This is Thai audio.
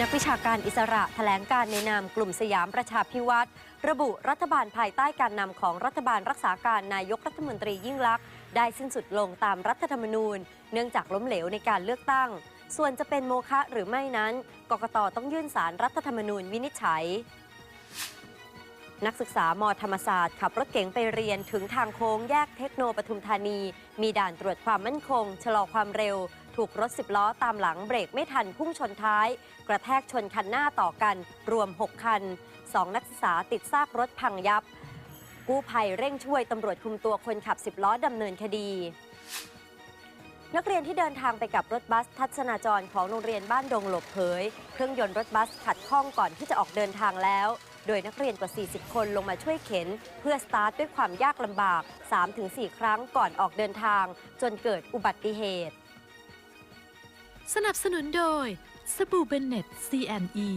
นักวิชาการอิสระแถลงการในนามกลุ่มสยามประชาพิวัตรระบุรัฐบาลภายใต้การนำของรัฐบาลรักษาการนายกรัฐมนตรียิ่งลักษณ์ได้สิ้นสุดลงตามรัฐธรรมนูญ เนื่องจากล้มเหลวในการเลือกตั้ง ส่วนจะเป็นโมฆะหรือไม่นั้น กกตต้องยื่นสารรัฐธรรมนูญวินิจฉัย นักศึกษามธรรมศาสตร์ขับรถเก๋งไปเรียนถึงทางโค้งแยกเทคโนปทุมธานี มีด่านตรวจความมั่นคง ชะลอความเร็ว ถูกรถสิบล้อตามหลังเบรกไม่ทันพุ่งชนท้าย กระแทกชนคันหน้าต่อกัน รวม 6 คัน 2 นักศึกษาติดซากรถพังยับ กู้ภัยเร่งช่วยตำรวจคุมตัวคนขับ10ล้อดำเนินคดีนักเรียนที่เดินทางไปกับรถบัสทัศนาจรของโรงเรียนบ้านดงหลบเผย เครื่องยนต์รถบัสขัดข้องก่อนที่จะออกเดินทางแล้ว โดยนักเรียนกว่า 40 คนลงมาช่วยเข็น เพื่อสตาร์ทด้วยความยากลำบาก 3-4 ครั้งก่อนออกเดินทาง จนเกิดอุบัติเหตุ สนับสนุนโดยสบู่เบนเน็ต C&E